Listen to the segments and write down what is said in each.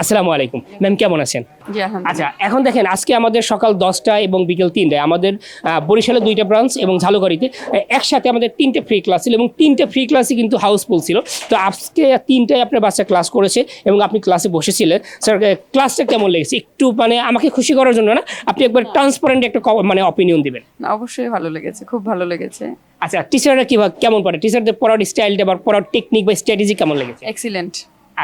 আসসালামু আলাইকুম। ম্যাম কেমন আছেন? আচ্ছা এখন দেখেন আজকে আমাদের সকাল দশটা এবং বিকেল তিনটায় আমাদের বরিশালে দুইটা ব্রাঞ্চ এবং ঝালুগাড়িতে একসাথে আমাদের তিনটে ফ্রি ক্লাস ছিল এবং তিনটে ফ্রি ক্লাসই কিন্তু হাউসফুল ছিল। তো আজকে তিনটায় আপনার বাচ্চা ক্লাস করেছে এবং আপনি ক্লাসে বসেছিলেন। স্যার ক্লাসটা কেমন লেগেছে? একটু মানে আমাকে খুশি করার জন্য না আপনি একবার ট্রান্সপারেন্ট একটা মানে অপিনিয়ন দিবেন। অবশ্যই ভালো লেগেছে খুব ভালো লেগেছে। আচ্ছা টিচাররা কি কেমন পড়ে? টিচারদের পড়ার স্টাইলটা বা পড়ার টেকনিক বা স্ট্র্যাটেজি কেমন লেগেছে? এক্সিলেন্ট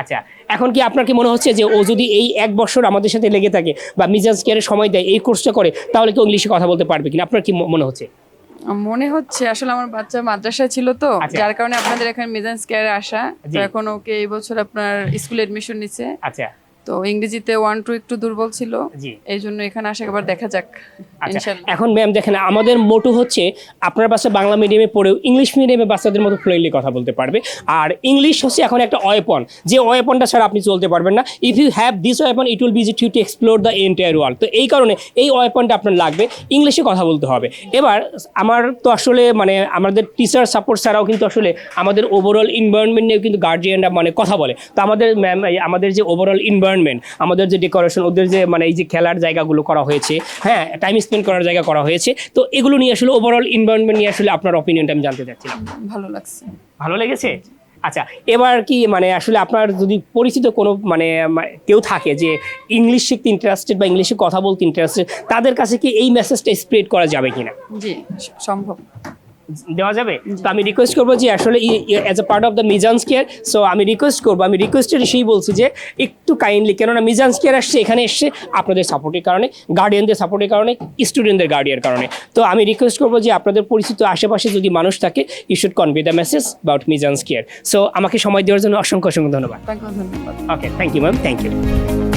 আচ্ছা এখন কি আপনার কি মনে হচ্ছে যে ও যদি এই এক বছর আমাদের সাথে লেগে থাকে বা মিজাজ কেয়ারের সময় দেয় এই কোর্সটা করে তাহলে কি ইংলিশে কথা বলতে পারবে কিনা? আপনার কি মনে হচ্ছে? মনে হচ্ছে। আসলে আমার বাচ্চা মাদ্রাসায় ছিল তো আচ্ছা। যার কারণে আপনাদের এখানে মিজান স্কেয়ারে আসা। তো এখন ওকে এই বছর আপনার স্কুলে এডমিশন নিচ্ছে আচ্ছা। তো ইংরেজিতে ওয়ান টু একটু দুর্বল ছিল। এই জন্য এখানে আসা একবার দেখা যাক। আচ্ছা এখন ম্যাম দেখেন আমাদের মোটু হচ্ছে আপনার বাচ্চা বাংলা মিডিয়ামে পড়েও ইংলিশ মিডিয়ামে বাচ্চাদের মতো ফ্লুয়েন্টলি কথা বলতে পারবে। আর ইংলিশ হচ্ছে এখন একটা ওয়েপন যে ওয়েপনটা ছাড়া আপনি চলতে পারবেন না। If you have this weapon it will be you to explore the entire world তো এই কারণে এই ওয়েপনটা আপনার লাগবে। ইংলিশে কথা বলতে হবে। এবার আমার তো আসলে মানে আমাদের টিচার সাপোর্ট ছাড়াও কিন্তু আসলে আমাদের ওভারঅল এনভায়রনমেন্ট নিয়েও কিন্তু গার্জিয়ানরা মানে কথা বলে। তো আমাদের ম্যাম আমাদের যে ওভারঅল এনভায়রনমেন্ট আমাদের যে ডেকোরেশন ওদের যে মানে এই যে খেলার জায়গাগুলো করা হয়েছে হ্যাঁ টাইম স্পেন্ড করার জায়গা করা হয়েছে। তো এগুলো নিয়ে আসলে ওভারঅল এনভায়রনমেন্ট নিয়ে আসলে আপনার অপিনিয়নটা আমি জানতে চাচ্ছিলাম। ভালো লাগছে। ভালো লেগেছে? আচ্ছা এবার কি মানে আসলে আপনার যদি পরিচিত কোনো মানে কেউ থাকে যে ইংলিশ শিখতে ইন্টারেস্টেড বা ইংলিশে কথা বলতে ইন্টারেস্টেড তাদের কাছে কি এই মেসেজটা স্প্রেড করা যাবে কিনা? জি সম্ভব। দেওয়া যাবে? তো আমি রিকোয়েস্ট করব যে আসলে as a part of the Mizan's care so আমি রিকোয়েস্ট করব আমি রিকোয়েস্টের সেই বলছি যে একটু কাইন্ডলি কেননা মিজান্স কেয়ার আসছে এখানে এসছে আপনাদের সাপোর্টের কারণে গার্ডিয়ানদের সাপোর্টের কারণে স্টুডেন্টদের গার্ডিয়ার কারণে। তো আমি রিকোয়েস্ট করব যে আপনাদের পরিচিত আশেপাশে যদি মানুষ থাকে you should convey the message about Mizan's care so আমাকে সময় দেওয়ার জন্য অসংখ্য অসংখ্য ধন্যবাদ। ধন্যবাদ। Okay thank you ma'am thank you